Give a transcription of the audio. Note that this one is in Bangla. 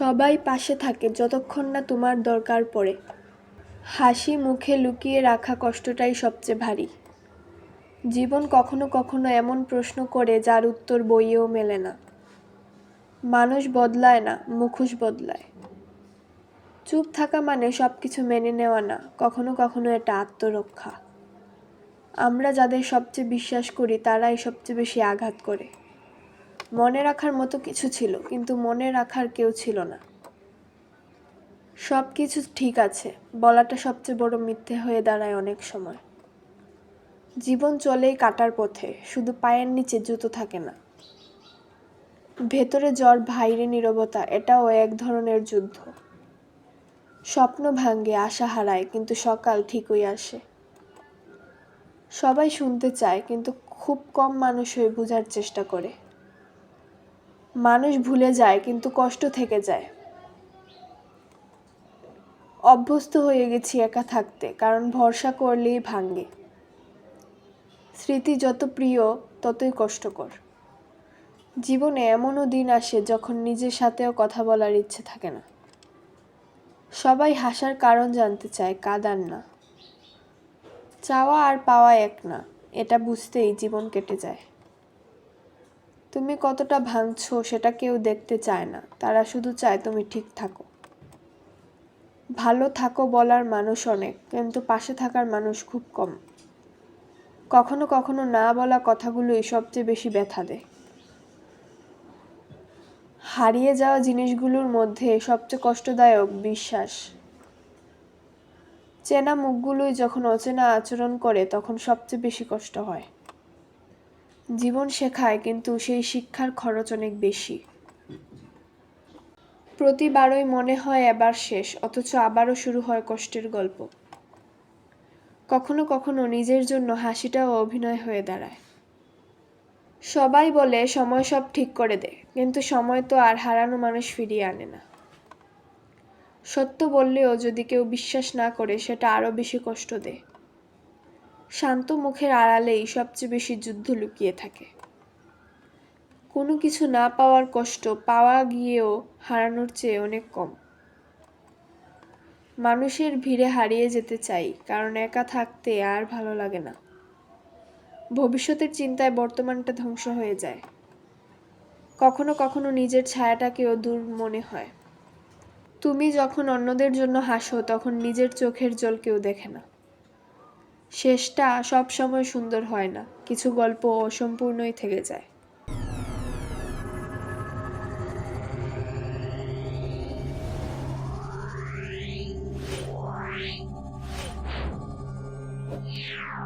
সবাই পাশে থাকে যতক্ষণ না তোমার দরকার পড়ে। হাসি মুখে লুকিয়ে রাখা কষ্টটাই সবচেয়ে ভারী। জীবন কখনো কখনো এমন প্রশ্ন করে যার উত্তর বইয়েও মেলে না। মানুষ বদলায় না, মুখোশ বদলায়। চুপ থাকা মানে সব কিছু মেনে নেওয়া না, কখনো কখনো এটা আত্মরক্ষা। আমরা যাদের সবচেয়ে বিশ্বাস করি, তারাই সবচেয়ে বেশি আঘাত করে। মনে রাখার মতো কিছু ছিল, কিন্তু মনে রাখার কেউ ছিল না। সব কিছু ঠিক আছে, বলাটা সবচেয়ে বড় মিথ্যে হয়ে দাঁড়ায় অনেক সময়। জীবন চলেই কাটার পথে, শুধু পায়ের নিচে জুতো থাকে না। ভেতরে জ্বর, ভাইরে নীরবতা, এটাও এক ধরনের যুদ্ধ। স্বপ্ন ভাঙ্গে আশা হারায়, কিন্তু সকাল ঠিকই আসে। সবাই শুনতে চায়, কিন্তু খুব কম মানুষই বোঝার চেষ্টা করে। মানুষ ভুলে যায়, কিন্তু কষ্ট থেকে যায়। অভ্যস্ত হয়ে গেছি একা থাকতে, কারণ ভরসা করলেই ভাঙ্গে। স্মৃতি যত প্রিয়, ততই কষ্টকর। জীবনে এমনও দিন আসে যখন নিজের সাথেও কথা বলার ইচ্ছে থাকে না। সবাই হাসার কারণ জানতে চায় কাদার না। চাওয়া আর পাওয়া এক না, এটা বুঝতেই জীবন কেটে যায়। তুমি কতটা ভাঙছো সেটা কেউ দেখতে চায় না। তারা শুধু চায় তুমি ঠিক থাকো। ভালো থাকো বলার মানুষ অনেক, কিন্তু পাশে থাকার মানুষ খুব কম। কখনো কখনো না বলা কথাগুলোই সবচেয়ে বেশি ব্যথা দেয়। হারিয়ে যাওয়া জিনিসগুলোর মধ্যে সবচেয়ে কষ্টদায়ক বিশ্বাস। চেনা মুখগুলোই যখন অচেনা আচরণ করে, তখন সবচেয়ে বেশি কষ্ট হয়। জীবন শেখায়, কিন্তু সেই শিক্ষার খরচ অনেক বেশি। প্রতিবারই মনে হয় এবার শেষ, অথচ আবারও শুরু হয় কষ্টের গল্প। কখনো কখনো নিজের জন্য হাসিটাও অভিনয় হয়ে দাঁড়ায়। সবাই বলে, সময় সব ঠিক করে দেয় কিন্তু সময় তো আর হারানো মানুষ ফিরিয়ে আনে না। সত্য বললেও যদি কেউ বিশ্বাস না করে, সেটা আরও বেশি কষ্ট দেয়। শান্ত মুখের আড়ালেই সবচেয়ে বেশি যুদ্ধ লুকিয়ে থাকে। কোনো কিছু না পাওয়ার কষ্ট পাওয়া গিয়েও হারানোর চেয়ে অনেক কম। মানুষের ভিড়ে হারিয়ে যেতে চাই, কারণ একা থাকতে আর ভালো লাগে না। ভবিষ্যতের চিন্তায় বর্তমানটা ধ্বংস হয়ে যায়। কখনো কখনো নিজের ছায়াটাকেও দূর মনে হয়। তুমি যখন অন্যদের জন্য হাসো, তখন নিজের চোখের জল কেউ দেখে না শেষটা সব সময় সুন্দর হয় না কিছু গল্প অসম্পূর্ণই থেকে যায় Yeah.